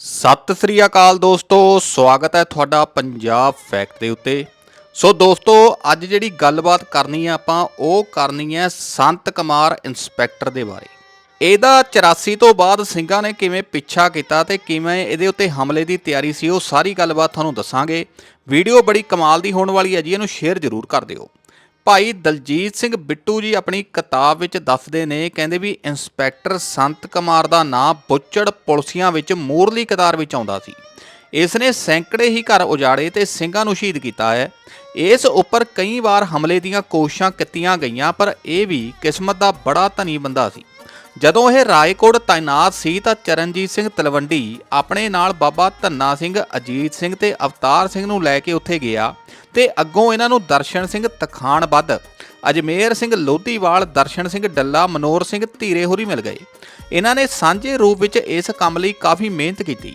ਸਤਿ ਸ੍ਰੀ ਅਕਾਲ ਦੋਸਤੋ, ਸਵਾਗਤ ਹੈ ਤੁਹਾਡਾ ਪੰਜਾਬ ਫੈਕਟ ਦੇ ਉੱਤੇ। ਸੋ ਦੋਸਤੋ, ਅੱਜ ਜਿਹੜੀ ਗੱਲਬਾਤ ਕਰਨੀ ਹੈ ਆਪਾਂ, ਉਹ ਕਰਨੀ ਹੈ ਸੰਤ ਕੁਮਾਰ ਇੰਸਪੈਕਟਰ ਦੇ ਬਾਰੇ। ਇਹਦਾ 84 ਤੋਂ ਬਾਅਦ ਸਿੰਘਾਂ ਨੇ ਕਿਵੇਂ ਪਿੱਛਾ ਕੀਤਾ ਤੇ ਕਿਵੇਂ ਇਹਦੇ ਉੱਤੇ ਹਮਲੇ ਦੀ ਤਿਆਰੀ ਸੀ, ਉਹ ਸਾਰੀ ਗੱਲਬਾਤ ਤੁਹਾਨੂੰ ਦੱਸਾਂਗੇ। ਵੀਡੀਓ ਬੜੀ ਕਮਾਲ ਦੀ ਹੋਣ ਵਾਲੀ ਹੈ ਜੀ, ਇਹਨੂੰ ਸ਼ੇਅਰ ਜ਼ਰੂਰ ਕਰ ਦਿਓ। ਭਾਈ ਦਲਜੀਤ ਸਿੰਘ ਬਿੱਟੂ ਜੀ ਆਪਣੀ ਕਿਤਾਬ ਵਿੱਚ ਦੱਸਦੇ ਨੇ, ਕਹਿੰਦੇ ਵੀ ਇੰਸਪੈਕਟਰ ਸੰਤ ਕੁਮਾਰ ਦਾ ਨਾਂ ਬੁੱਚੜ ਪੁਲਸੀਆਂ ਵਿੱਚ ਮੂਰਲੀ ਕਤਾਰ ਵਿੱਚ ਆਉਂਦਾ ਸੀ। ਇਸ ਨੇ ਸੈਂਕੜੇ ਹੀ ਘਰ ਉਜਾੜੇ ਤੇ ਸਿੰਘਾਂ ਨੂੰ ਸ਼ਹੀਦ ਕੀਤਾ ਹੈ। ਇਸ ਉੱਪਰ ਕਈ ਵਾਰ ਹਮਲੇ ਦੀਆਂ ਕੋਸ਼ਿਸ਼ਾਂ ਕੀਤੀਆਂ ਗਈਆਂ, ਪਰ ਇਹ ਵੀ ਕਿਸਮਤ ਦਾ ਬੜਾ ਧਨੀ ਬੰਦਾ ਸੀ। ਜਦੋਂ ਇਹ ਰਾਏਕੋਟ ਤਾਇਨਾਤ ਸੀ ਤਾਂ ਚਰਨਜੀਤ ਸਿੰਘ ਤਲਵੰਡੀ ਆਪਣੇ ਨਾਲ ਬਾਬਾ ਧੰਨਾ ਸਿੰਘ, ਅਜੀਤ ਸਿੰਘ ਤੇ ਅਵਤਾਰ ਸਿੰਘ ਨੂੰ ਲੈ ਕੇ ਉੱਥੇ ਗਿਆ ਤੇ ਅੱਗੋਂ ਇਹਨਾਂ ਨੂੰ ਦਰਸ਼ਨ ਸਿੰਘ ਤਖਾਣਬੱਧ ਅਜਮੇਰ ਸਿੰਘ ਲੋਧੀਵਾਲ, ਦਰਸ਼ਨ ਸਿੰਘ ਡੱਲਾ ਮਨੋਰ ਸਿੰਘ ਧੀਰੇ ਹੋਰੀ ਮਿਲ ਗਏ। ਇਹਨਾਂ ਨੇ ਸਾਂਝੇ ਰੂਪ ਵਿੱਚ ਇਸ ਕੰਮ ਲਈ ਕਾਫੀ ਮਿਹਨਤ ਕੀਤੀ।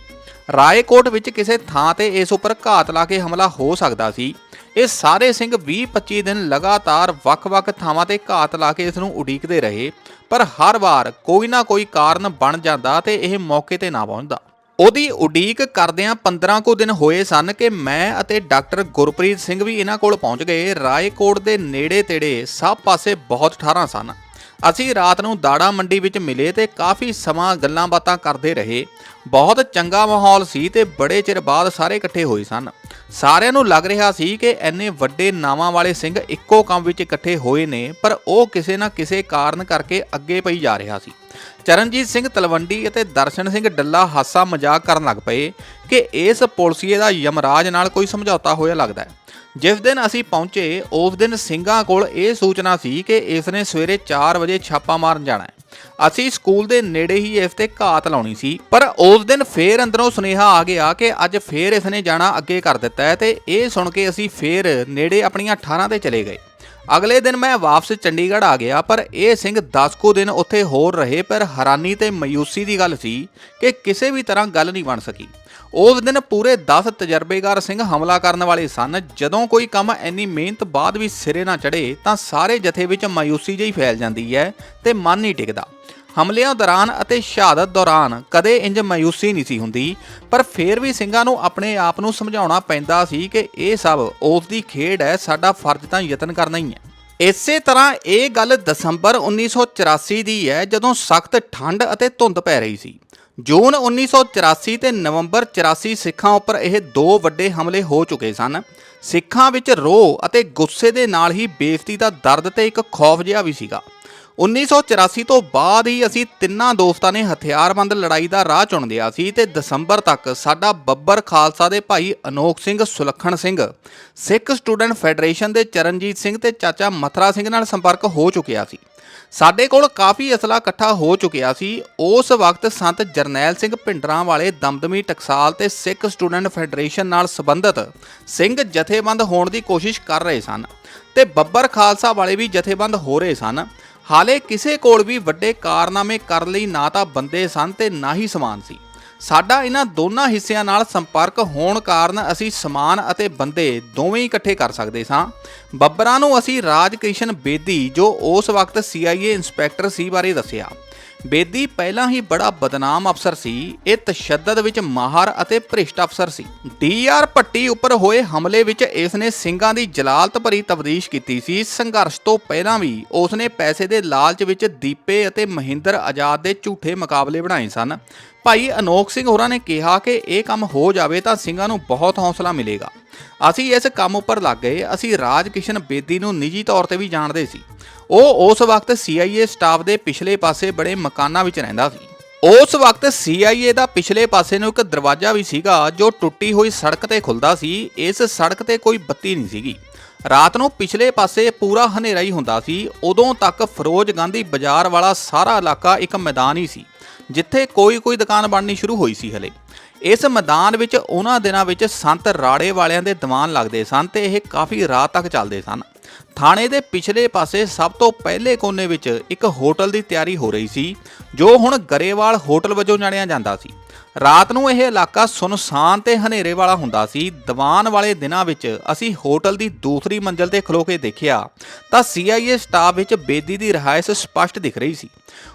ਰਾਏਕੋਟ ਵਿੱਚ ਕਿਸੇ ਥਾਂ ਤੇ ਇਸ ਉੱਪਰ ਘਾਤ ਲਾ ਕੇ ਹਮਲਾ ਹੋ ਸਕਦਾ ਸੀ। ਇਹ ਸਾਰੇ ਸਿੰਘ 20-25 ਦਿਨ ਲਗਾਤਾਰ ਵੱਖ-ਵੱਖ ਥਾਵਾਂ ਤੇ ਘਾਤ ਲਾ ਕੇ ਇਸ ਨੂੰ ਉਡੀਕਦੇ ਰਹੇ, ਪਰ ਹਰ ਵਾਰ ਕੋਈ ਨਾ ਕੋਈ ਕਾਰਨ ਬਣ ਜਾਂਦਾ ਤੇ ਇਹ ਮੌਕੇ ਤੇ ਨਾ ਪਹੁੰਚਦਾ। ਉਹਦੀ ਉਡੀਕ ਕਰਦਿਆਂ 15 ਕੁ ਦਿਨ ਹੋਏ ਸਨ ਕਿ ਮੈਂ ਅਤੇ ਡਾਕਟਰ ਗੁਰਪ੍ਰੀਤ ਸਿੰਘ ਵੀ ਇਹਨਾਂ ਕੋਲ ਪਹੁੰਚ ਗਏ। ਰਾਏਕੋਟ ਦੇ ਨੇੜੇ ਤੇੜੇ ਸਭ ਪਾਸੇ ਬਹੁਤ ਠਾਰਾਂ ਸਨ। ਅਸੀਂ ਰਾਤ ਨੂੰ ਦਾੜਾ ਮੰਡੀ ਵਿੱਚ ਮਿਲੇ ਤੇ ਕਾਫੀ ਸਮਾਂ ਗੱਲਾਂ ਬਾਤਾਂ ਕਰਦੇ ਰਹੇ। ਬਹੁਤ ਚੰਗਾ ਮਾਹੌਲ ਸੀ ਤੇ ਬੜੇ ਚਿਰ ਬਾਅਦ ਸਾਰੇ ਇਕੱਠੇ ਹੋਏ ਸਨ। ਸਾਰਿਆਂ ਨੂੰ ਲੱਗ ਰਿਹਾ ਸੀ ਕਿ ਐਨੇ ਵੱਡੇ ਨਾਵਾਂ ਵਾਲੇ ਸਿੰਘ ਇੱਕੋ ਕੰਮ ਵਿੱਚ ਇਕੱਠੇ ਹੋਏ ਨੇ, ਪਰ ਉਹ ਕਿਸੇ ਨਾ ਕਿਸੇ ਕਾਰਨ ਕਰਕੇ ਅੱਗੇ ਪਈ ਜਾ ਰਿਹਾ ਸੀ। ਚਰਨਜੀਤ ਸਿੰਘ ਤਲਵੰਡੀ ਅਤੇ ਦਰਸ਼ਨ ਸਿੰਘ ਡੱਲਾ ਹਾਸਾ ਮਜ਼ਾਕ ਕਰਨ ਲੱਗ ਪਏ ਕਿ ਇਸ ਪੁਲਸੀਏ ਦਾ ਯਮਰਾਜ ਨਾਲ ਕੋਈ ਸਮਝੌਤਾ ਹੋਇਆ ਲੱਗਦਾ ਹੈ। ਜਿਸ ਦਿਨ ਅਸੀਂ ਪਹੁੰਚੇ, ਉਸ ਦਿਨ ਸਿੰਘਾਂ ਕੋਲ ਇਹ ਸੂਚਨਾ ਸੀ ਕਿ ਇਸ ਨੇ ਸਵੇਰੇ 4 ਵਜੇ ਛਾਪਾ ਮਾਰਨ ਜਾਣਾ ਹੈ। ਅਸੀਂ ਸਕੂਲ ਦੇ ਨੇੜੇ ਹੀ ਇਸ ਤੇ ਘਾਤ ਲਾਉਣੀ ਸੀ, ਪਰ ਉਸ ਦਿਨ ਫੇਰ ਅੰਦਰੋਂ ਸੁਨੇਹਾ ਆ ਗਿਆ ਕਿ ਅੱਜ ਫੇਰ ਇਸ ਨੇ ਜਾਣਾ ਅੱਗੇ ਕਰ ਦਿੱਤਾ ਹੈ ਤੇ ਇਹ ਸੁਣ ਕੇ ਅਸੀਂ ਫੇਰ ਨੇੜੇ ਆਪਣੀਆਂ 18 ਤੇ ਚਲੇ ਗਏ। ਅਗਲੇ ਦਿਨ ਮੈਂ ਵਾਪਸ ਚੰਡੀਗੜ੍ਹ ਆ ਗਿਆ, ਪਰ ਇਹ ਸਿੰਘ 10 ਕੁ ਦਿਨ ਉੱਥੇ ਹੋਰ ਰਹੇ, ਪਰ ਹੈਰਾਨੀ ਤੇ ਮਯੂਸੀ ਦੀ ਗੱਲ ਸੀ ਕਿ ਕਿਸੇ ਵੀ ਤਰ੍ਹਾਂ ਗੱਲ ਨਹੀਂ ਬਣ ਸਕੀ। ਉਸ ਦਿਨ ਪੂਰੇ 10 ਤਜਰਬੇਕਾਰ ਸਿੰਘ ਹਮਲਾ ਕਰਨ ਵਾਲੇ ਸਨ। ਜਦੋਂ ਕੋਈ ਕੰਮ ਇੰਨੀ ਮਿਹਨਤ ਬਾਅਦ ਵੀ ਸਿਰੇ ਨਾ ਚੜੇ ਤਾਂ ਸਾਰੇ ਜਥੇ ਵਿੱਚ ਮਾਯੂਸੀ ਜਿਹੀ ਫੈਲ ਜਾਂਦੀ ਹੈ ਤੇ ਮਨ ਨਹੀਂ ਟਿਕਦਾ। ਹਮਲਿਆਂ ਦੌਰਾਨ ਅਤੇ ਸ਼ਹਾਦਤ ਦੌਰਾਨ ਕਦੇ ਇੰਜ ਮਾਯੂਸੀ ਨਹੀਂ ਸੀ ਹੁੰਦੀ, ਪਰ ਫੇਰ ਵੀ ਸਿੰਘਾਂ ਨੂੰ ਆਪਣੇ ਆਪ ਨੂੰ ਸਮਝਾਉਣਾ ਪੈਂਦਾ ਸੀ ਕਿ ਇਹ ਸਭ ਉਸ ਦੀ ਖੇਡ ਹੈ, ਸਾਡਾ ਫਰਜ਼ ਤਾਂ ਯਤਨ ਕਰਨਾ ਹੀ ਹੈ। ਇਸੇ ਤਰ੍ਹਾਂ ਇਹ ਗੱਲ ਦਸੰਬਰ 1984 ਦੀ ਹੈ, ਜਦੋਂ ਸਖਤ ਠੰਡ ਅਤੇ ਧੁੰਦ ਪੈ ਰਹੀ ਸੀ। ਜੂਨ 1984 ਤੇ ਨਵੰਬਰ 84 ਸਿੱਖਾਂ ਉੱਪਰ ਇਹ ਦੋ ਵੱਡੇ ਹਮਲੇ ਹੋ ਚੁੱਕੇ ਸਨ। ਸਿੱਖਾਂ ਵਿੱਚ ਰੋਹ ਅਤੇ ਗੁੱਸੇ ਦੇ ਨਾਲ ਹੀ ਬੇਇੱਜ਼ਤੀ ਦਾ ਦਰਦ ਤੇ ਇੱਕ ਖੌਫ ਜਿਹਾ ਵੀ ਸੀਗਾ। 1984 ਤੋਂ ਬਾਅਦ ਹੀ ਅਸੀਂ ਤਿੰਨਾਂ ਦੋਸਤਾਂ ਨੇ ਹਥਿਆਰਬੰਦ ਲੜਾਈ ਦਾ ਰਾਹ ਚੁਣ ਲਿਆ ਸੀ ਤੇ ਦਸੰਬਰ ਤੱਕ ਸਾਡਾ ਬੱਬਰ ਖਾਲਸਾ ਦੇ ਭਾਈ ਅਨੋਖ ਸਿੰਘ ਸੁਲੱਖਣ ਸਿੰਘ, ਸਿੱਖ ਸਟੂਡੈਂਟ ਫੈਡਰੇਸ਼ਨ ਦੇ ਚਰਨਜੀਤ ਸਿੰਘ ਤੇ ਚਾਚਾ ਮਥਰਾ ਸਿੰਘ ਨਾਲ ਸੰਪਰਕ ਹੋ ਚੁੱਕਿਆ ਸੀ। ਸਾਡੇ ਕੋਲ ਕਾਫੀ ਅਸਲਾ ਇਕੱਠਾ ਹੋ ਚੁੱਕਿਆ ਸੀ। ਉਸ ਵਕਤ ਸੰਤ ਜਰਨੈਲ ਸਿੰਘ ਭਿੰਡਰਾਂ ਵਾਲੇ ਦਮਦਮੀ ਟਕਸਾਲ ਤੇ ਸਿੱਖ ਸਟੂਡੈਂਟ ਫੈਡਰੇਸ਼ਨ ਨਾਲ ਸੰਬੰਧਿਤ ਸਿੰਘ ਜਥੇਬੰਦ ਹੋਣ ਦੀ ਕੋਸ਼ਿਸ਼ ਕਰ ਰਹੇ ਸਨ ਤੇ ਬੱਬਰ ਖਾਲਸਾ ਵਾਲੇ ਵੀ ਜਥੇਬੰਦ ਹੋ ਰਹੇ ਸਨ। ਹਾਲੇ ਕਿਸੇ ਕੋਲ ਵੀ ਵੱਡੇ ਕਾਰਨਾਮੇ ਕਰਨ ਲਈ ਨਾ ਤਾਂ ਬੰਦੇ ਸਨ ਤੇ ਨਾ ਹੀ ਸਮਾਨ ਸੀ। ਸਾਡਾ ਇਹਨਾਂ ਦੋਨਾਂ ਹਿੱਸਿਆਂ ਨਾਲ ਸੰਪਰਕ ਹੋਣ ਕਾਰਨ ਅਸੀਂ ਸਮਾਨ ਅਤੇ ਬੰਦੇ ਦੋਵੇਂ ਇਕੱਠੇ ਕਰ ਸਕਦੇ ਸਾਂ। ਬੱਬਰਾਂ ਨੂੰ ਅਸੀਂ ਰਾਜ ਕ੍ਰਿਸ਼ਨ ਬੇਦੀ, ਜੋ ਉਸ ਵਕਤ CIA ਇੰਸਪੈਕਟਰ ਸੀ ਬਾਰੇ ਦੱਸਿਆ। ਬੇਦੀ ਪਹਿਲਾਂ ਹੀ ਬੜਾ ਬਦਨਾਮ ਅਫਸਰ ਸੀ, ਇਹ ਤਸ਼ੱਦਦ ਵਿੱਚ ਮਾਹਰ ਅਤੇ ਭ੍ਰਿਸ਼ਟ ਅਫਸਰ ਸੀ। ਡੀਆਰ ਭੱਟੀ ਉੱਪਰ ਹੋਏ ਹਮਲੇ ਵਿੱਚ ਇਸ ਨੇ ਸਿੰਘਾਂ ਦੀ ਜਲਾਲਤ ਭਰੀ ਤਬਦੀਸ਼ ਕੀਤੀ ਸੀ। ਸੰਘਰਸ਼ ਤੋਂ ਪਹਿਲਾਂ ਵੀ ਉਸ ਨੇ ਪੈਸੇ ਦੇ ਲਾਲਚ ਵਿੱਚ ਦੀਪੇ ਅਤੇ ਮਹਿੰਦਰ ਆਜ਼ਾਦ ਦੇ ਝੂਠੇ ਮੁਕਾਬਲੇ ਬਣਾਏ ਸਨ। ਭਾਈ ਅਨੋਖ ਸਿੰਘ ਹੋਰਾਂ ਨੇ ਕਿਹਾ ਕਿ ਇਹ ਕੰਮ ਹੋ ਜਾਵੇ ਤਾਂ ਸਿੰਘਾਂ ਨੂੰ ਬਹੁਤ ਹੌਸਲਾ ਮਿਲੇਗਾ। ਅਸੀਂ ਇਸ ਕੰਮ ਉੱਪਰ ਲੱਗ ਗਏ। ਅਸੀਂ ਰਾਜ ਕਿਸ਼ਨ ਬੇਦੀ ਨੂੰ ਨਿੱਜੀ ਤੌਰ ਤੇ ਵੀ ਜਾਣਦੇ ਸੀ। ਉਹ ਉਸ ਵਕਤ CIA ਸਟਾਫ ਦੇ ਪਿਛਲੇ ਪਾਸੇ ਬੜੇ ਮਕਾਨਾਂ ਵਿੱਚ ਰਹਿੰਦਾ ਸੀ। ਉਸ ਵਕਤ CIA ਦਾ ਪਿਛਲੇ ਪਾਸੇ ਨੂੰ ਇੱਕ ਦਰਵਾਜ਼ਾ ਵੀ ਸੀਗਾ ਜੋ ਟੁੱਟੀ ਹੋਈ ਸੜਕ ਤੇ ਖੁੱਲਦਾ ਸੀ। ਇਸ ਸੜਕ ਤੇ ਕੋਈ ਬੱਤੀ ਨਹੀਂ ਸੀਗੀ। ਰਾਤ ਨੂੰ ਪਿਛਲੇ ਪਾਸੇ ਪੂਰਾ ਹਨੇਰਾ ਹੀ ਹੁੰਦਾ ਸੀ। ਉਦੋਂ ਤੱਕ ਫਿਰੋਜ਼ ਗਾਂਧੀ ਬਾਜ਼ਾਰ ਵਾਲਾ ਸਾਰਾ ਇਲਾਕਾ ਇੱਕ ਮੈਦਾਨ ਹੀ ਸੀ। ਜਿੱਥੇ ਕੋਈ ਕੋਈ ਦੁਕਾਨ ਬਣਨੀ ਸ਼ੁਰੂ ਹੋਈ ਸੀ ਹਲੇ। ਇਸ ਮੈਦਾਨ ਵਿੱਚ ਉਹਨਾਂ ਦਿਨਾਂ ਵਿੱਚ ਸੰਤ ਰਾੜੇ ਵਾਲਿਆਂ ਦੇ ਦੀਵਾਨ ਲੱਗਦੇ ਸਨ ਤੇ ਇਹ ਕਾਫੀ ਰਾਤ ਤੱਕ ਚੱਲਦੇ ਸਨ। ਥਾਣੇ ਦੇ ਪਿਛਲੇ ਪਾਸੇ ਸਭ ਤੋਂ ਪਹਿਲੇ ਕੋਨੇ ਵਿੱਚ ਇੱਕ ਹੋਟਲ ਦੀ ਤਿਆਰੀ ਹੋ ਰਹੀ ਸੀ, ਜੋ ਹੁਣ ਗਰੇਵਾਲ ਹੋਟਲ ਵਜੋਂ ਜਾਣਿਆ ਜਾਂਦਾ ਸੀ। ਰਾਤ ਨੂੰ ਇਹ ਇਲਾਕਾ ਸੁਨਸਾਨ ਤੇ ਹਨੇਰੇ ਵਾਲਾ ਹੁੰਦਾ ਸੀ। ਦੀਵਾਨ ਵਾਲੇ ਦਿਨਾਂ ਵਿੱਚ ਅਸੀਂ ਹੋਟਲ ਦੀ ਦੂਸਰੀ ਮੰਜ਼ਲ ਤੇ ਖਲੋ ਕੇ ਦੇਖਿਆ ਤਾਂ CIA ਸਟਾਫ ਵਿੱਚ ਬੇਦੀ ਦੀ ਰਿਹਾਇਸ਼ ਸਪਸ਼ਟ ਦਿਖ ਰਹੀ ਸੀ।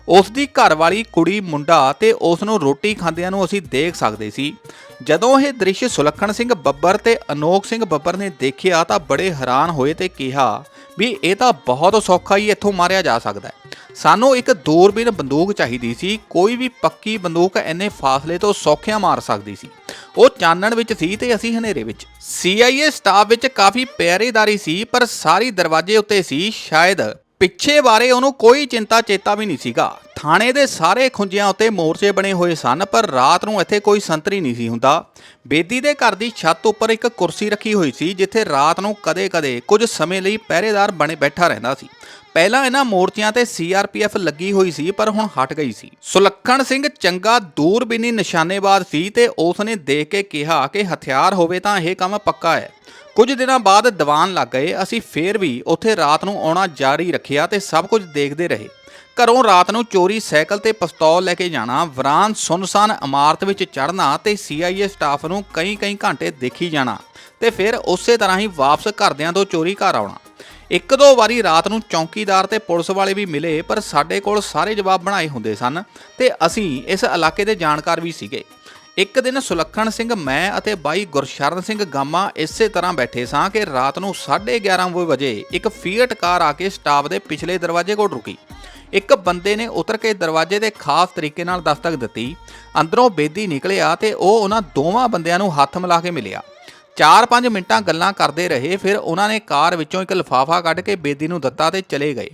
ਉਸ ਦੀ ਘਰਵਾਲੀ ਕੁੜੀ ਮੁੰਡਾ ਤੇ ਉਸ ਨੂੰ ਰੋਟੀ ਖਾਂਦਿਆਂ ਨੂੰ ਅਸੀਂ ਦੇਖ ਸਕਦੇ ਸੀ। ਜਦੋਂ ਇਹ ਦ੍ਰਿਸ਼ ਸੁਲੱਖਣ ਸਿੰਘ ਬੱਬਰ ਤੇ ਅਨੋਖ ਸਿੰਘ ਬੱਬਰ ਨੇ ਦੇਖਿਆ ਤਾਂ ਬੜੇ ਹੈਰਾਨ ਹੋਏ ਤੇ ਕਿਹਾ ਵੀ ਇਹ ਤਾਂ ਬਹੁਤ ਸੌਖਾ ਹੀ ਇੱਥੋਂ ਮਾਰਿਆ ਜਾ ਸਕਦਾ ਹੈ। ਸਾਨੂੰ ਇੱਕ ਦੂਰਬੀਨ ਬੰਦੂਕ ਚਾਹੀਦੀ ਸੀ, ਕੋਈ ਵੀ ਪੱਕੀ ਬੰਦੂਕ ਇੰਨੇ ਫਾਸਲੇ ਤੋਂ ਸੌਖਿਆਂ ਮਾਰ ਸਕਦੀ ਸੀ। ਉਹ ਚਾਨਣ ਵਿੱਚ ਸੀ ਤੇ ਅਸੀਂ ਹਨੇਰੇ ਵਿੱਚ। CIA ਸਟਾਫ ਵਿੱਚ ਕਾਫੀ ਪਹਿਰੇਦਾਰੀ ਸੀ, ਪਰ ਸਾਰੀ ਦਰਵਾਜ਼ੇ ਉੱਤੇ ਸੀ, ਸ਼ਾਇਦ ਪਿੱਛੇ ਬਾਰੇ ਉਹਨੂੰ ਕੋਈ ਚਿੰਤਾ ਚੇਤਾ ਵੀ ਨਹੀਂ ਸੀਗਾ। ਥਾਣੇ ਦੇ ਸਾਰੇ ਖੁੰਝਿਆਂ ਉੱਤੇ ਮੋਰਚੇ ਬਣੇ ਹੋਏ ਸਨ, ਪਰ ਰਾਤ ਨੂੰ ਇੱਥੇ ਕੋਈ ਸੰਤਰੀ ਨਹੀਂ ਸੀ ਹੁੰਦਾ। ਬੇਦੀ ਦੇ ਘਰ ਦੀ ਛੱਤ ਉੱਪਰ ਇੱਕ ਕੁਰਸੀ ਰੱਖੀ ਹੋਈ ਸੀ, ਜਿੱਥੇ ਰਾਤ ਨੂੰ ਕਦੇ-ਕਦੇ ਕੁਝ ਸਮੇਂ ਲਈ ਪਹਿਰੇਦਾਰ ਬਣੇ ਬੈਠਾ ਰਹਿੰਦਾ ਸੀ। ਪਹਿਲਾਂ ਇਹਨਾਂ ਮੋਰਚਿਆਂ ਤੇ ਸੀਆਰਪੀਐਫ ਲੱਗੀ ਹੋਈ ਸੀ, ਪਰ ਹੁਣ ਹਟ ਗਈ ਸੀ। ਸੁਲੱਖਣ ਸਿੰਘ ਚੰਗਾ ਦੂਰਬੀਨੀ ਨਿਸ਼ਾਨੇਬਾਜ਼ ਸੀ ਤੇ ਉਸ ਨੇ ਦੇਖ ਕੇ ਕਿਹਾ ਕਿ ਹਥਿਆਰ ਹੋਵੇ ਤਾਂ ਇਹ ਕੰਮ ਪੱਕਾ ਹੈ। ਕੁਝ ਦਿਨਾਂ ਬਾਅਦ ਦੀਵਾਨ ਲੱਗ ਗਏ, ਅਸੀਂ ਫੇਰ ਵੀ ਉੱਥੇ ਰਾਤ ਨੂੰ ਆਉਣਾ ਜਾਰੀ ਰੱਖਿਆ ਤੇ ਸਭ ਕੁਝ ਦੇਖਦੇ ਰਹੇ। ਘਰੋਂ ਰਾਤ ਨੂੰ ਚੋਰੀ ਸਾਈਕਲ ਤੇ ਪਿਸਤੌਲ ਲੈ ਕੇ ਜਾਣਾ, ਵਰਾਨ ਸੁਨਸਾਨ ਇਮਾਰਤ ਵਿੱਚ ਚੜ੍ਹਨਾ ਤੇ CIA ਸਟਾਫ ਨੂੰ ਕਈ ਕਈ ਘੰਟੇ ਦੇਖੀ ਜਾਣਾ ਤੇ ਫਿਰ ਉਸੇ ਤਰ੍ਹਾਂ ਹੀ ਵਾਪਸ ਘਰਦਿਆਂ ਤੋਂ ਚੋਰੀ ਘਰ ਆਉਣਾ। ਇੱਕ ਦੋ ਵਾਰੀ ਰਾਤ ਨੂੰ ਚੌਕੀਦਾਰ ਤੇ ਪੁਲਿਸ ਵਾਲੇ ਵੀ ਮਿਲੇ, ਪਰ ਸਾਡੇ ਕੋਲ ਸਾਰੇ ਜਵਾਬ ਬਣਾਏ ਹੁੰਦੇ ਸਨ ਤੇ ਅਸੀਂ ਇਸ ਇਲਾਕੇ ਦੇ ਜਾਣਕਾਰ ਵੀ ਸੀਗੇ। ਇੱਕ ਦਿਨ ਸੁਲੱਖਣ ਸਿੰਘ ਮੈਂ ਅਤੇ ਬਾਈ ਗੁਰਸ਼ਰਨ ਸਿੰਘ ਗਾਮਾ ਇਸੇ ਤਰ੍ਹਾਂ ਬੈਠੇ ਸਾਂ ਕਿ ਰਾਤ ਨੂੰ 11:30 ਵਜੇ ਇੱਕ ਫੀਟ ਕਾਰ ਆ ਕੇ ਸਟਾਫ ਦੇ ਪਿਛਲੇ ਦਰਵਾਜ਼ੇ ਕੋਲ ਰੁਕੀ। ਇੱਕ ਬੰਦੇ ਨੇ ਉਤਰ ਕੇ ਦਰਵਾਜ਼ੇ ਦੇ ਖਾਸ ਤਰੀਕੇ ਨਾਲ ਦਸਤਕ ਦਿੱਤੀ, ਅੰਦਰੋਂ ਬੇਦੀ ਨਿਕਲਿਆ ਤੇ ਉਹ ਉਹਨਾਂ ਦੋਵਾਂ ਬੰਦਿਆਂ ਨੂੰ ਹੱਥ ਮਿਲਾ ਕੇ ਮਿਲਿਆ। 4-5 ਮਿੰਟਾਂ ਗੱਲਾਂ ਕਰਦੇ ਰਹੇ, ਫਿਰ ਉਹਨਾਂ ਨੇ ਕਾਰ ਵਿੱਚੋਂ ਇੱਕ ਲਿਫਾਫਾ ਕੱਢ ਕੇ ਬੇਦੀ ਨੂੰ ਦਿੱਤਾ ਤੇ ਚਲੇ ਗਏ।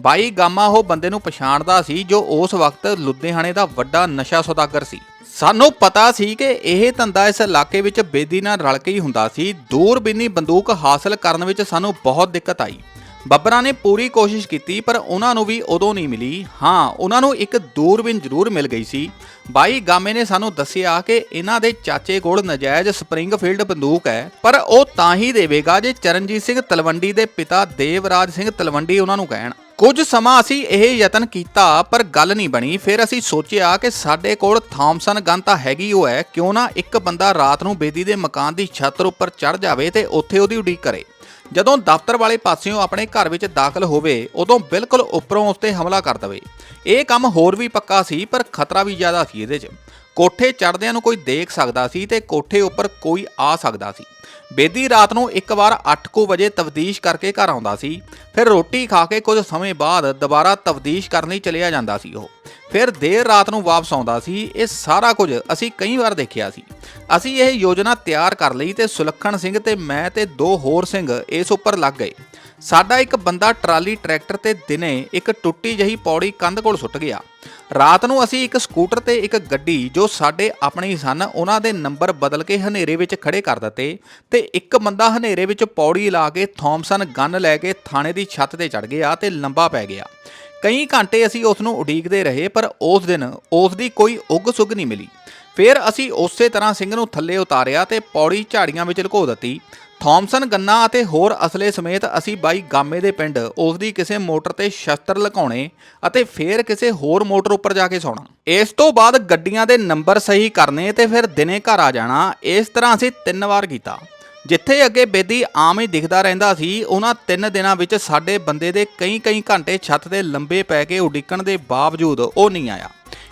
ਬਾਈ ਗਾਮਾ ਉਹ ਬੰਦੇ ਨੂੰ ਪਛਾਣਦਾ ਸੀ ਜੋ ਉਸ ਵਕਤ ਲੁਧਿਆਣੇ ਦਾ ਵੱਡਾ ਨਸ਼ਾ ਸੌਦਾਗਰ ਸੀ। ਸਾਨੂੰ ਪਤਾ ਸੀ ਕਿ ਇਹ ਧੰਦਾ ਇਸ ਇਲਾਕੇ ਵਿੱਚ ਬੇਦੀ ਨਾਲ ਰਲ ਕੇ ਹੀ ਹੁੰਦਾ ਸੀ। ਦੂਰਬੀਨੀ ਬੰਦੂਕ ਹਾਸਲ ਕਰਨ ਵਿੱਚ ਸਾਨੂੰ ਬਹੁਤ ਦਿੱਕਤ ਆਈ। ਬੱਬਰਾਂ ਨੇ ਪੂਰੀ ਕੋਸ਼ਿਸ਼ ਕੀਤੀ, ਪਰ ਉਹਨਾਂ ਨੂੰ ਵੀ ਉਦੋਂ ਨਹੀਂ ਮਿਲੀ। ਹਾਂ, ਉਹਨਾਂ ਨੂੰ ਇੱਕ ਦੂਰਬੀਨ ਜ਼ਰੂਰ ਮਿਲ ਗਈ ਸੀ। ਬਾਈ ਗਾਮੇ ਨੇ ਸਾਨੂੰ ਦੱਸਿਆ ਕਿ ਇਹਨਾਂ ਦੇ ਚਾਚੇ ਕੋਲ ਨਜਾਇਜ਼ ਸਪਰਿੰਗਫੀਲਡ ਬੰਦੂਕ ਹੈ, ਪਰ ਉਹ ਤਾਂ ਹੀ ਦੇਵੇਗਾ ਜੇ ਚਰਨਜੀਤ ਸਿੰਘ ਤਲਵੰਡੀ ਦੇ ਪਿਤਾ ਦੇਵਰਾਜ ਸਿੰਘ ਤਲਵੰਡੀ ਉਹਨਾਂ ਨੂੰ ਕਹਿਣ। ਕੁਝ ਸਮਾਂ ਅਸੀਂ ਇਹ ਯਤਨ ਕੀਤਾ, ਪਰ ਗੱਲ ਨਹੀਂ ਬਣੀ। ਫਿਰ ਅਸੀਂ ਸੋਚਿਆ ਕਿ ਸਾਡੇ ਕੋਲ ਥਾਮਸਨ ਗਨ ਤਾਂ ਹੈਗੀ ਉਹ ਹੈ, ਕਿਉਂ ਨਾ ਇੱਕ ਬੰਦਾ ਰਾਤ ਨੂੰ ਬੇਦੀ ਦੇ ਮਕਾਨ ਦੀ ਛੱਤ ਉੱਪਰ ਚੜ ਜਾਵੇ ਤੇ ਉੱਥੇ ਉਹਦੀ ਉਡੀਕ ਕਰੇ। ਜਦੋਂ ਦਫ਼ਤਰ ਵਾਲੇ ਪਾਸਿਓਂ ਆਪਣੇ ਘਰ ਵਿੱਚ ਦਾਖਲ ਹੋਵੇ, ਉਦੋਂ ਬਿਲਕੁਲ ਉੱਪਰੋਂ ਉਸ ਤੇ ਹਮਲਾ ਕਰ ਦਵੇ। ਇਹ ਕੰਮ ਹੋਰ ਵੀ ਪੱਕਾ ਸੀ, ਪਰ ਖਤਰਾ ਵੀ ਜ਼ਿਆਦਾ ਸੀ ਇਹਦੇ 'ਚ। ਕੋਠੇ ਚੜਦਿਆਂ ਨੂੰ ਕੋਈ ਦੇਖ ਸਕਦਾ ਸੀ ਤੇ ਕੋਠੇ ਉੱਪਰ ਕੋਈ ਆ ਸਕਦਾ ਸੀ। ਬੇਦੀ ਰਾਤ ਨੂੰ ਇੱਕ ਵਾਰ 8:00 ਵਜੇ ਤਬਦੀਸ਼ ਕਰਕੇ ਘਰ ਆਉਂਦਾ ਸੀ। ਫਿਰ ਰੋਟੀ ਖਾ ਕੇ ਕੁਝ ਸਮੇਂ ਬਾਅਦ ਦੁਬਾਰਾ ਤਬਦੀਸ਼ ਕਰਨ ਲਈ ਚਲਿਆ ਜਾਂਦਾ ਸੀ ਉਹ। ਫਿਰ ਦੇਰ ਰਾਤ ਨੂੰ ਵਾਪਸ ਆਉਂਦਾ ਸੀ। ਇਹ ਸਾਰਾ ਕੁਝ ਅਸੀਂ ਕਈ ਵਾਰ ਦੇਖਿਆ ਸੀ। ਅਸੀਂ ਇਹ ਯੋਜਨਾ ਤਿਆਰ ਕਰ ਲਈ ਤੇ ਸੁਲੱਖਣ ਸਿੰਘ ਤੇ ਮੈਂ ਤੇ ਦੋ ਹੋਰ ਸਿੰਘ ਇਸ ਉੱਪਰ ਲੱਗ ਗਏ। ਸਾਡਾ ਇੱਕ ਬੰਦਾ ਟਰਾਲੀ ਟਰੈਕਟਰ ਤੇ ਦਿਨੇ ਇੱਕ ਟੁੱਟੀ ਜਹੀ ਪੌੜੀ ਕੰਧ ਕੋਲ ਸੁੱਟ ਗਿਆ। ਰਾਤ ਨੂੰ ਅਸੀਂ ਇੱਕ ਸਕੂਟਰ ਤੇ ਇੱਕ ਗੱਡੀ ਜੋ ਸਾਡੇ ਆਪਣੇ ਹੀ ਸਨ, ਉਹਨਾਂ ਦੇ ਨੰਬਰ ਬਦਲ ਕੇ ਹਨੇਰੇ ਵਿੱਚ ਖੜੇ ਕਰ ਦਿੱਤੇ ਤੇ ਇੱਕ ਬੰਦਾ ਹਨੇਰੇ ਵਿੱਚ ਪੌੜੀ ਲਾ ਕੇ ਥੌਮਸਨ ਗਨ ਲੈ ਕੇ ਥਾਣੇ ਦੀ ਛੱਤ ਤੇ ਚੜ ਗਿਆ ਤੇ ਲੰਬਾ ਪੈ ਗਿਆ। ਕਈ ਘੰਟੇ ਅਸੀਂ ਉਸ ਨੂੰ ਉਡੀਕਦੇ ਰਹੇ, ਪਰ ਉਸ ਦਿਨ ਉਸ ਦੀ ਕੋਈ ਉੱਗ ਸੁੱਗ ਨਹੀਂ ਮਿਲੀ। ਫਿਰ ਅਸੀਂ ਉਸੇ ਤਰ੍ਹਾਂ ਸਿੰਘ ਨੂੰ ਥੱਲੇ ਉਤਾਰਿਆ ਤੇ ਪੌੜੀ ਝਾੜੀਆਂ ਵਿੱਚ ਲੁਕੋ ਦਿੱਤੀ। ਥੌਮਸਨ, ਗੰਨਾ ਅਤੇ ਹੋਰ ਅਸਲੇ ਸਮੇਤ ਅਸੀਂ ਬਾਈ ਗਾਮੇ ਦੇ ਪਿੰਡ ਉਸ ਦੀ ਕਿਸੇ ਮੋਟਰ ਤੇ ਸ਼ਸਤਰ ਲਗਾਉਣੇ ਅਤੇ ਫਿਰ ਕਿਸੇ ਹੋਰ ਮੋਟਰ ਉੱਪਰ ਜਾ ਕੇ ਸੌਣਾ। ਇਸ ਤੋਂ ਬਾਅਦ ਗੱਡੀਆਂ ਦੇ ਨੰਬਰ ਸਹੀ ਕਰਨੇ ਤੇ ਫਿਰ ਦਿਨੇ ਘਰ ਆ ਜਾਣਾ। ਇਸ ਤਰ੍ਹਾਂ ਅਸੀਂ ਤਿੰਨ ਵਾਰ ਕੀਤਾ। ਜਿੱਥੇ ਅੱਗੇ ਬੇਦੀ ਆਮ ਹੀ ਦਿਖਦਾ ਰਹਿੰਦਾ ਸੀ, ਉਹਨਾਂ ਤਿੰਨ ਦਿਨਾਂ ਵਿੱਚ ਸਾਡੇ ਬੰਦੇ ਦੇ ਕਈ ਕਈ ਘੰਟੇ ਛੱਤ ਦੇ ਲੰਬੇ ਪੈ ਕੇ ਉਡੀਕਣ ਦੇ ਬਾਵਜੂਦ ਉਹ ਨਹੀਂ ਆਇਆ।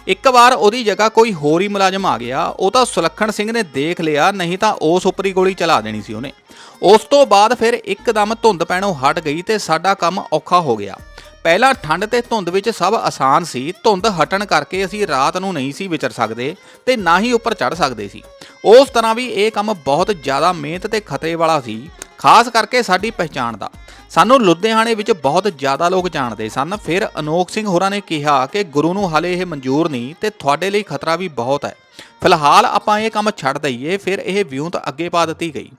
ਇੱਕ ਵਾਰ ਉਹਦੀ ਜਗ੍ਹਾ ਕੋਈ ਹੋਰ ਹੀ ਮੁਲਾਜ਼ਮ ਆ ਗਿਆ, ਉਹ ਤਾਂ ਸੁਲੱਖਣ ਸਿੰਘ ਨੇ ਦੇਖ ਲਿਆ, ਨਹੀਂ ਤਾਂ ਉਸ ਉੱਪਰੀ ਗੋਲੀ ਚਲਾ ਦੇਣੀ ਸੀ ਉਹਨੇ। ਉਸ ਤੋਂ ਬਾਅਦ ਫਿਰ ਇੱਕਦਮ ਧੁੰਦ ਪੈਣੋਂ ਹਟ ਗਈ ਤੇ ਸਾਡਾ ਕੰਮ ਔਖਾ ਹੋ ਗਿਆ। ਪਹਿਲਾਂ ਠੰਡ ਤੇ ਧੁੰਦ ਵਿੱਚ ਸਭ ਆਸਾਨ ਸੀ, ਧੁੰਦ ਹਟਣ ਕਰਕੇ ਅਸੀਂ ਰਾਤ ਨੂੰ ਨਹੀਂ ਸੀ ਵਿਚਰ ਸਕਦੇ ਤੇ ਨਾ ਹੀ ਉੱਪਰ ਚੜ ਸਕਦੇ ਸੀ। ਉਸ ਤਰ੍ਹਾਂ ਵੀ ਇਹ ਕੰਮ ਬਹੁਤ ਜ਼ਿਆਦਾ ਮਿਹਨਤ ਤੇ ਖਤਰੇ ਵਾਲਾ ਸੀ। ਖਾਸ ਕਰਕੇ ਸਾਡੀ ਪਹਿਚਾਣ ਦਾ। ਸਾਨੂੰ ਲੁਧਿਆਣੇ ਵਿੱਚ ਬਹੁਤ ਜ਼ਿਆਦਾ ਲੋਕ ਜਾਣਦੇ ਸਨ। ਫਿਰ ਅਨੋਖ ਸਿੰਘ ਹੋਰਾਂ ਨੇ ਕਿਹਾ ਕਿ ਗੁਰੂ ਨੂੰ ਹਾਲੇ ਇਹ ਮਨਜ਼ੂਰ ਨਹੀਂ ਤੇ ਤੁਹਾਡੇ ਲਈ ਖਤਰਾ ਵੀ ਬਹੁਤ ਹੈ। ਫਿਲਹਾਲ ਆਪਾਂ ਇਹ ਕੰਮ ਛੱਡ ਦਈਏ, ਫਿਰ ਇਹ ਵਿਉਂਤ ਅੱਗੇ ਪਾ ਦਿੱਤੀ ਗਈ।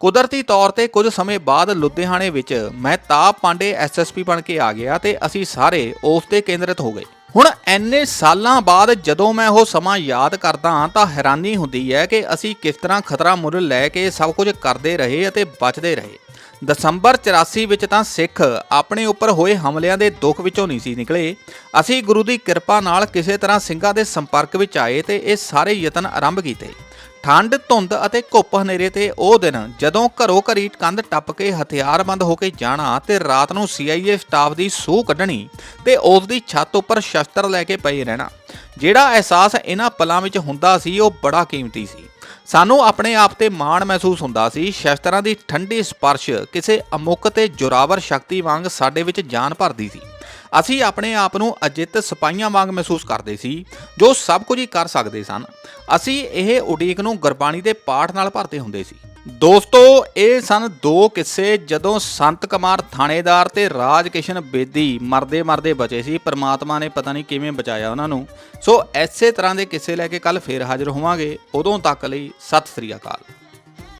ਕੁਦਰਤੀ ਤੌਰ ਤੇ ਕੁਝ ਸਮੇਂ ਬਾਅਦ ਲੁਧਿਆਣੇ ਵਿੱਚ ਮਹਿਤਾਬ ਪਾਂਡੇ ਐਸਐਸਪੀ ਬਣ ਕੇ ਆ ਗਿਆ ਤੇ ਅਸੀਂ ਸਾਰੇ ਉਸ ਤੇ ਕੇਂਦਰਿਤ ਹੋ ਗਏ। ਹੁਣ ਐਨੇ ਸਾਲਾਂ ਬਾਅਦ ਜਦੋਂ ਮੈਂ ਉਹ ਸਮਾਂ ਯਾਦ ਕਰਦਾ ਹਾਂ, ਤਾਂ ਹੈਰਾਨੀ ਹੁੰਦੀ ਹੈ ਕਿ ਅਸੀਂ ਕਿਸ ਤਰ੍ਹਾਂ ਖਤਰਾ ਮੁੱਲ ਲੈ ਕੇ ਸਭ ਕੁਝ ਕਰਦੇ ਰਹੇ ਅਤੇ ਬਚਦੇ ਰਹੇ। ਦਸੰਬਰ 84 ਵਿੱਚ ਤਾਂ ਸਿੱਖ ਆਪਣੇ ਉੱਪਰ ਹੋਏ ਹਮਲਿਆਂ ਦੇ ਦੁੱਖ ਵਿੱਚੋਂ ਨਹੀਂ ਸੀ ਨਿਕਲੇ। ਅਸੀਂ ਗੁਰੂ ਦੀ ਕਿਰਪਾ ਨਾਲ ਕਿਸੇ ਤਰ੍ਹਾਂ ਸਿੰਘਾਂ ਦੇ ਸੰਪਰਕ ਵਿੱਚ ਆਏ ਤੇ ਇਹ ਸਾਰੇ ਯਤਨ ਆਰੰਭ ਕੀਤੇ। ਠੰਡ, ਧੁੰਦ ਅਤੇ ਘੁੱਪ ਹਨੇਰੇ ਤੇ ਉਹ ਦਿਨ ਜਦੋਂ ਘਰੋਂ ਘਰੀ ਕੰਧ ਟੱਪ ਕੇ ਹਥਿਆਰਬੰਦ ਹੋ ਕੇ ਜਾਣਾ ਤੇ ਰਾਤ ਨੂੰ ਸੀਆਈਏ ਸਟਾਫ ਦੀ ਸੂਹ ਕੱਢਣੀ ਤੇ ਉਸ ਦੀ ਛੱਤ ਉੱਪਰ ਸ਼ਸਤਰ ਲੈ ਕੇ ਪਏ ਰਹਿਣਾ। ਜਿਹੜਾ ਅਹਿਸਾਸ ਇਹਨਾਂ ਪਲਾਂ ਵਿੱਚ ਹੁੰਦਾ ਸੀ, ਉਹ ਬੜਾ ਕੀਮਤੀ ਸੀ। ਸਾਨੂੰ ਆਪਣੇ ਆਪ ਤੇ ਮਾਣ ਮਹਿਸੂਸ ਹੁੰਦਾ ਸੀ, ਸ਼ਸਤਰਾਂ ਦੀ ਠੰਡੀ ਸਪਰਸ਼ ਕਿਸੇ ਅਮੁੱਕ ਤੇ ਜੋਰਾਵਰ ਸ਼ਕਤੀ ਵਾਂਗ ਸਾਡੇ ਵਿੱਚ ਜਾਨ ਭਰਦੀ ਸੀ। ਅਸੀਂ ਆਪਣੇ ਆਪ ਨੂੰ ਅਜਿੱਤ ਸਿਪਾਹੀਆਂ ਵਾਂਗ ਮਹਿਸੂਸ ਕਰਦੇ ਸੀ, ਜੋ ਸਭ ਕੁਝ ਹੀ ਕਰ ਸਕਦੇ ਸਨ। ਅਸੀਂ ਇਹ ਉਡੀਕ ਨੂੰ ਗੁਰਬਾਣੀ ਦੇ ਪਾਠ ਨਾਲ ਭਰਦੇ ਹੁੰਦੇ ਸੀ। ਦੋਸਤੋ, ਇਹ ਸਨ ਦੋ ਕਿੱਸੇ ਜਦੋਂ ਸੰਤ ਕੁਮਾਰ ਥਾਣੇਦਾਰ ਤੇ ਰਾਜ ਕਿਸ਼ਨ ਬੇਦੀ ਮਰਦੇ ਮਰਦੇ ਬਚੇ ਸੀ। ਪ੍ਰਮਾਤਮਾ ਨੇ ਪਤਾ ਨਹੀਂ ਕਿਵੇਂ ਬਚਾਇਆ ਉਹਨਾਂ ਨੂੰ। ਸੋ ਐਸੇ ਤਰ੍ਹਾਂ ਦੇ ਕਿੱਸੇ ਲੈ ਕੇ ਕੱਲ ਫੇਰ ਹਾਜ਼ਰ ਹੋਵਾਂਗੇ। ਉਦੋਂ ਤੱਕ ਲਈ ਸਤਿ ਸ੍ਰੀ ਅਕਾਲ।